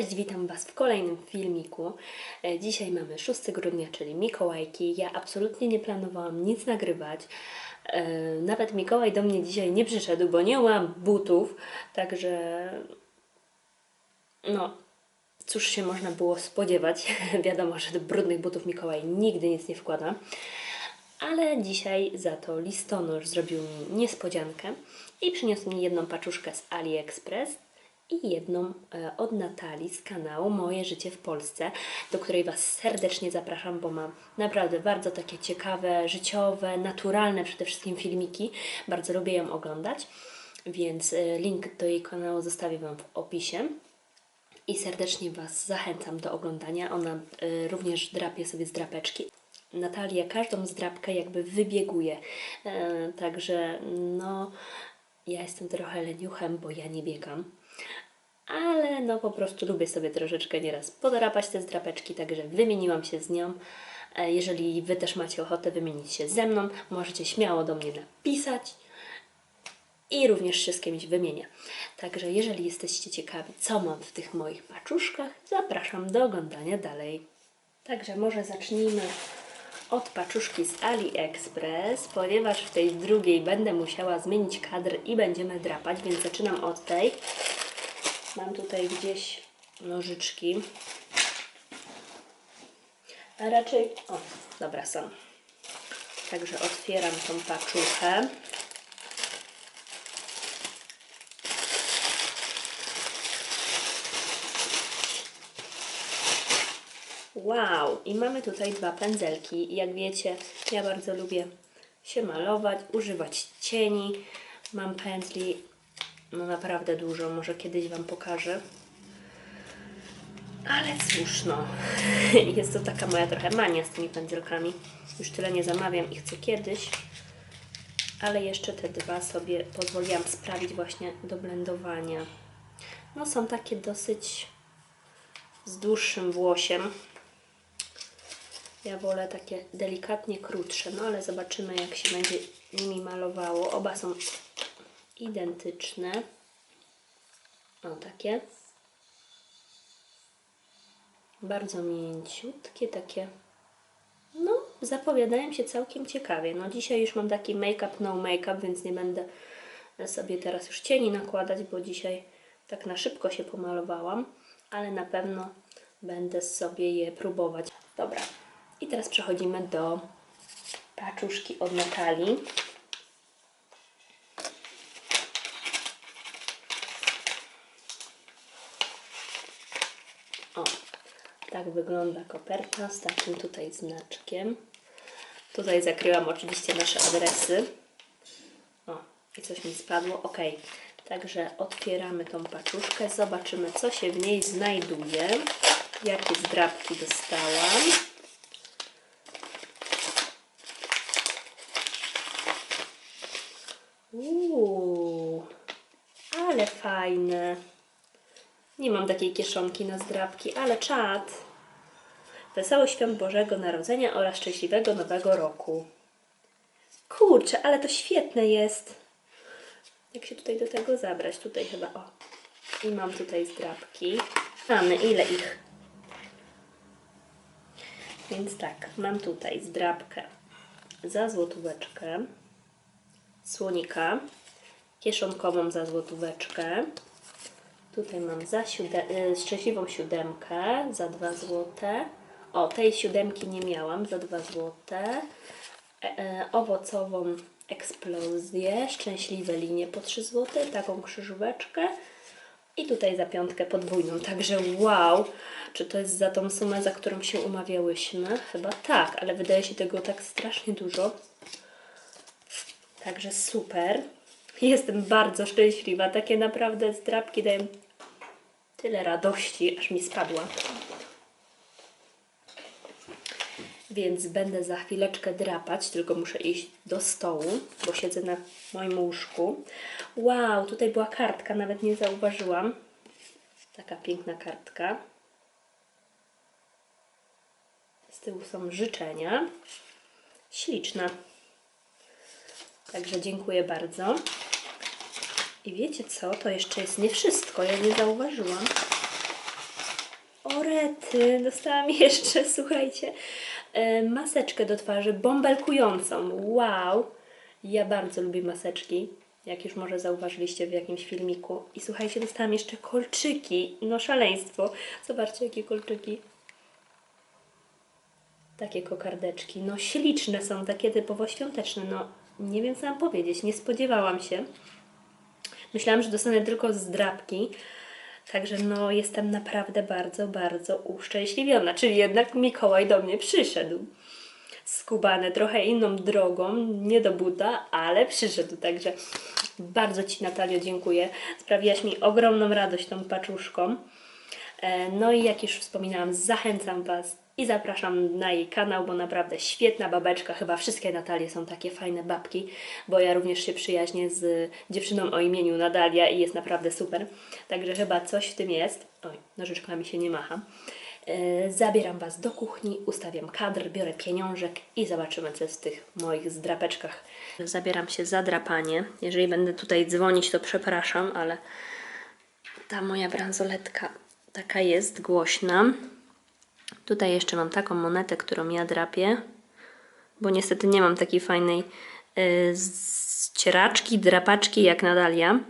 Cześć, witam Was w kolejnym filmiku. E, Dzisiaj mamy 6 grudnia, czyli Mikołajki. Ja absolutnie nie planowałam nic nagrywać. E, Nawet Mikołaj do mnie dzisiaj nie przyszedł, bo nie mam butów, także no, cóż się można było spodziewać. Wiadomo, że do brudnych butów Mikołaj nigdy nic nie wkłada. Ale dzisiaj za to listonosz zrobił mi niespodziankę i przyniósł mi jedną paczuszkę z AliExpress i jedną e, od Natalii z kanału Moje Życie w Polsce, do której Was serdecznie zapraszam, bo mam naprawdę bardzo takie ciekawe, życiowe, naturalne przede wszystkim filmiki. Bardzo lubię ją oglądać, więc e, link do jej kanału zostawię Wam w opisie. I serdecznie Was zachęcam do oglądania. Ona y, również drapie sobie z drapeczki. Natalia każdą zdrapkę jakby wybieguje. E, także no, ja jestem trochę leniuchem, bo ja nie biegam. Ale no po prostu lubię sobie troszeczkę nieraz podrapać te zdrapeczki, także wymieniłam się z nią. E, Jeżeli Wy też macie ochotę wymienić się ze mną, możecie śmiało do mnie napisać i również się z kimś wymienię. Także jeżeli jesteście ciekawi, co mam w tych moich paczuszkach, zapraszam do oglądania dalej. Także może zacznijmy od paczuszki z AliExpress, ponieważ w tej drugiej będę musiała zmienić kadr i będziemy drapać, więc zaczynam od tej. Mam tutaj gdzieś nożyczki. A raczej, o, dobra, są. Także otwieram tą paczuchę. Wow! I mamy tutaj dwa pędzelki. Jak wiecie, ja bardzo lubię się malować, używać cieni. Mam pędzli no naprawdę dużo, może kiedyś Wam pokażę. Ale cóż, no, jest to taka moja trochę mania z tymi pędzelkami. Już tyle nie zamawiam ich co kiedyś, ale jeszcze te dwa sobie pozwoliłam sprawić właśnie do blendowania. No, są takie dosyć z dłuższym włosiem. Ja wolę takie delikatnie krótsze, no ale zobaczymy jak się będzie nimi malowało. Oba są identyczne. O, takie. Bardzo mięciutkie, takie. No, zapowiadają się całkiem ciekawie. No, dzisiaj już mam taki make-up, no make-up, więc nie będę sobie teraz już cieni nakładać, bo dzisiaj tak na szybko się pomalowałam, ale na pewno będę sobie je próbować. Dobra, i teraz przechodzimy do paczuszki od Natalii. O, tak wygląda koperta z takim tutaj znaczkiem. Tutaj zakryłam oczywiście nasze adresy. O, i coś mi spadło. Ok, także otwieramy tą paczuszkę. Zobaczymy, co się w niej znajduje. Jakie zdrabki dostałam. Uuu, ale fajne. Nie mam takiej kieszonki na zdrabki, ale czad. Wesoło świąt Bożego Narodzenia oraz szczęśliwego Nowego Roku. Kurczę, ale to świetne jest. Jak się tutaj do tego zabrać? Tutaj chyba, o. I mam tutaj zdrabki. Mamy, ile ich? Więc tak, mam tutaj zdrabkę za złotóweczkę, słonika, kieszonkową za złotóweczkę, Tutaj mam za sióde- y, szczęśliwą siódemkę za 2 złote. O, tej siódemki nie miałam za 2 złote. E, e, owocową eksplozję, szczęśliwe linie po 3 złote, taką krzyżóweczkę. I tutaj za piątkę podwójną. Także wow, czy to jest za tą sumę, za którą się umawiałyśmy? Chyba tak, ale wydaje się tego tak strasznie dużo. Także super. Jestem bardzo szczęśliwa. Takie naprawdę zdrabki dają tyle radości, aż mi spadła. Więc będę za chwileczkę drapać, tylko muszę iść do stołu, bo siedzę na moim łóżku. Wow, tutaj była kartka, nawet nie zauważyłam. Taka piękna kartka. Z tyłu są życzenia. Śliczna. Także dziękuję bardzo. I wiecie co? To jeszcze jest nie wszystko. Ja nie zauważyłam. Niestety, dostałam jeszcze, słuchajcie, e, maseczkę do twarzy bąbelkującą. Wow! Ja bardzo lubię maseczki, jak już może zauważyliście w jakimś filmiku. I słuchajcie, dostałam jeszcze kolczyki. No szaleństwo. Zobaczcie, jakie kolczyki. Takie kokardeczki. No śliczne są, takie typowo świąteczne. No nie wiem, co mam powiedzieć. Nie spodziewałam się. Myślałam, że dostanę tylko z drapki. Także no jestem naprawdę bardzo, bardzo uszczęśliwiona. Czyli jednak Mikołaj do mnie przyszedł. Skubany trochę inną drogą, nie do buta, ale przyszedł. Także bardzo Ci Natalio dziękuję. Sprawiłaś mi ogromną radość tą paczuszką. E, No i jak już wspominałam, zachęcam Was i zapraszam na jej kanał, bo naprawdę świetna babeczka. Chyba wszystkie Natalie są takie fajne babki, bo ja również się przyjaźnię z dziewczyną o imieniu Nadalia i jest naprawdę super. Także chyba coś w tym jest. Oj, nożyczkami się nie macha. E, Zabieram Was do kuchni, ustawiam kadr, biorę pieniążek i zobaczymy, co jest w tych moich zdrapeczkach. Zabieram się za drapanie. Jeżeli będę tutaj dzwonić, to przepraszam, ale ta moja bransoletka taka jest głośna. Tutaj jeszcze mam taką monetę, którą ja drapię, bo niestety nie mam takiej fajnej y, ścieraczki, drapaczki jak Nadalia.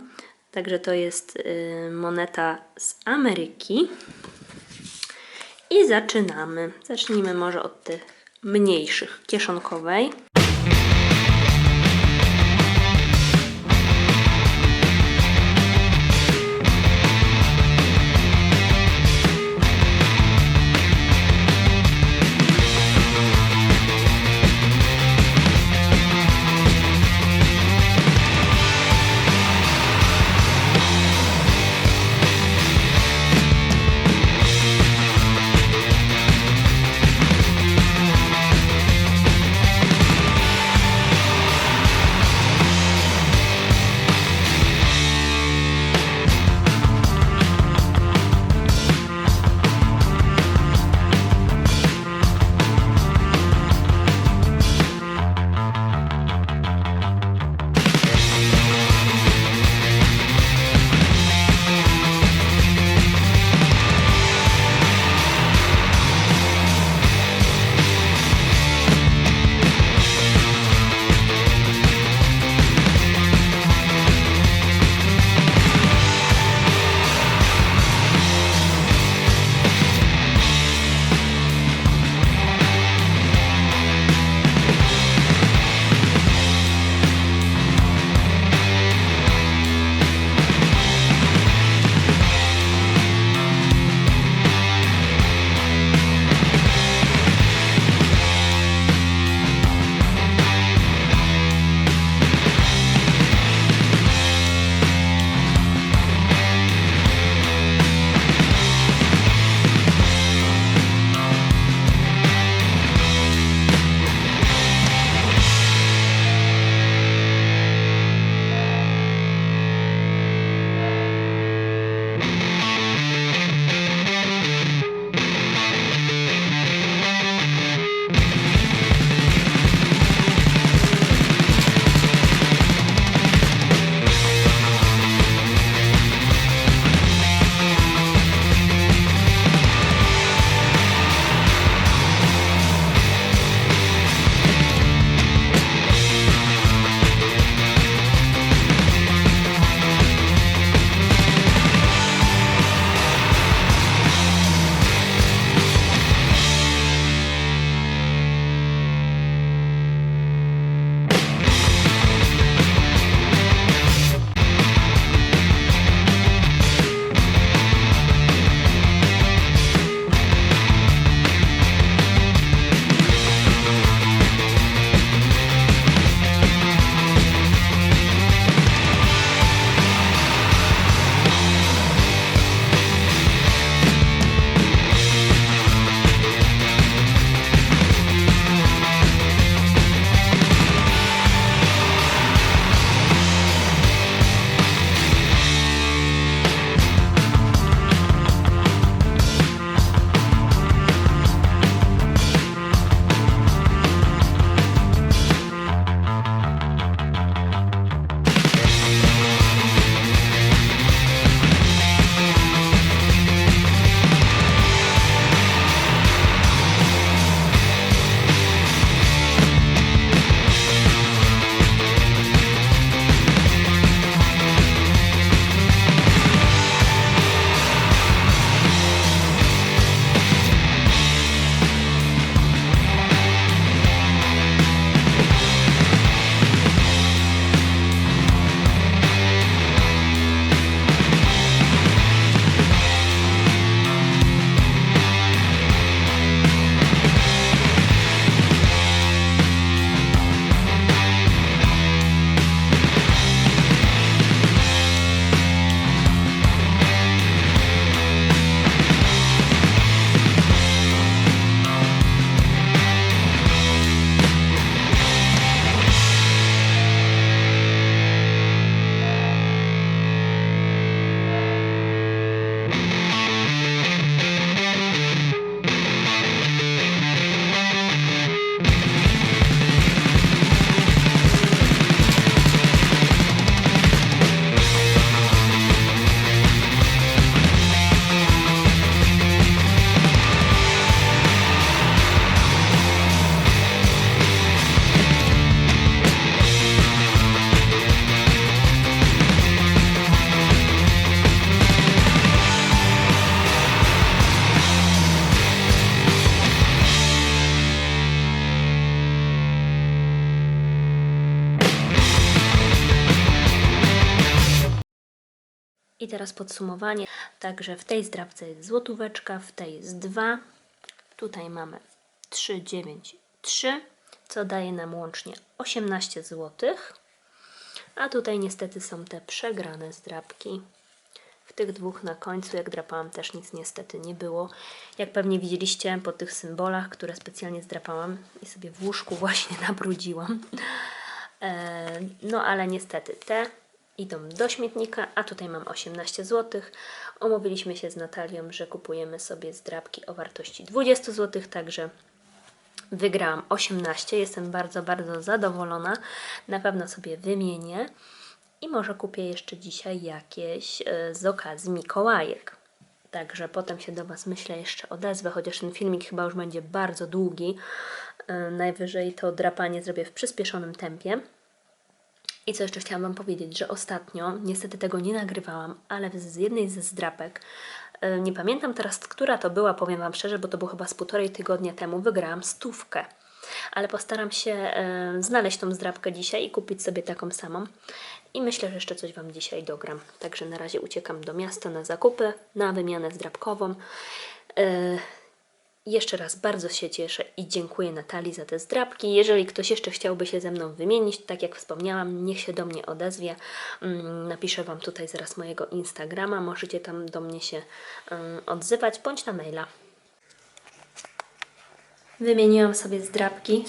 Także to jest y, moneta z Ameryki. I zaczynamy. Zacznijmy może od tych mniejszych, kieszonkowej. Teraz podsumowanie. Także w tej zdrabce jest złotóweczka, w tej jest 2. Tutaj mamy 3, 9, 3, co daje nam łącznie 18 zł. A tutaj niestety są te przegrane zdrabki. W tych dwóch na końcu, jak drapałam, też nic niestety nie było. Jak pewnie widzieliście po tych symbolach, które specjalnie zdrapałam i sobie w łóżku właśnie nabrudziłam. E, No ale niestety te idą do śmietnika, a tutaj mam 18 zł. Omówiliśmy się z Natalią, że kupujemy sobie zdrabki o wartości 20 zł, także wygrałam 18. Jestem bardzo, bardzo zadowolona. Na pewno sobie wymienię i może kupię jeszcze dzisiaj jakieś e, z okazji Mikołajek. Także potem się do Was myślę jeszcze odezwę, chociaż ten filmik chyba już będzie bardzo długi. E, Najwyżej to drapanie zrobię w przyspieszonym tempie. I co jeszcze chciałam Wam powiedzieć, że ostatnio, niestety tego nie nagrywałam, ale z jednej ze zdrapek, e, nie pamiętam teraz, która to była, powiem Wam szczerze, bo to było chyba z półtorej tygodnia temu, wygrałam stówkę. Ale postaram się e, znaleźć tą zdrapkę dzisiaj i kupić sobie taką samą. I myślę, że jeszcze coś Wam dzisiaj dogram. Także na razie uciekam do miasta na zakupy, na wymianę zdrabkową. E, jeszcze raz bardzo się cieszę i dziękuję Natalii za te zdrabki. Jeżeli ktoś jeszcze chciałby się ze mną wymienić, tak jak wspomniałam, niech się do mnie odezwie. Mm, Napiszę Wam tutaj zaraz mojego Instagrama. Możecie tam do mnie się mm, odzywać bądź na maila. Wymieniłam sobie zdrabki.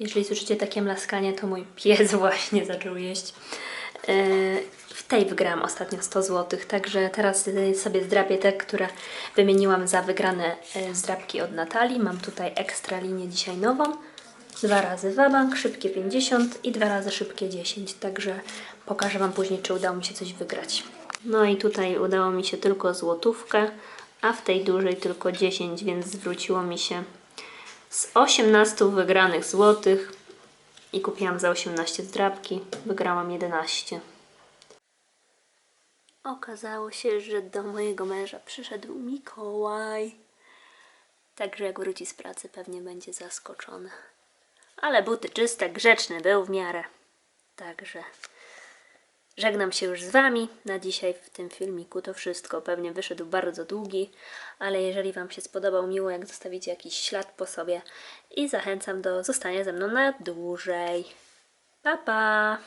Jeżeli słyszycie takie mlaskanie, to mój pies właśnie zaczął jeść. Tej wygrałam ostatnio 100 zł, także teraz yy, sobie zdrapię te, które wymieniłam za wygrane yy, zdrabki od Natalii. Mam tutaj ekstra linię dzisiaj nową. Dwa razy wabank, szybkie 50 i dwa razy szybkie 10. Także pokażę Wam później, czy udało mi się coś wygrać. No i tutaj udało mi się tylko złotówkę, a w tej dużej tylko 10, więc zwróciło mi się z 18 wygranych złotych i kupiłam za 18 zdrabki. Wygrałam 11. Okazało się, że do mojego męża przyszedł Mikołaj. Także jak wróci z pracy, pewnie będzie zaskoczony. Ale buty czyste, grzeczny był w miarę. Także żegnam się już z Wami. Na dzisiaj w tym filmiku to wszystko. Pewnie wyszedł bardzo długi, ale jeżeli Wam się spodobał, miło jak zostawicie jakiś ślad po sobie i zachęcam do zostania ze mną na dłużej. Pa, pa!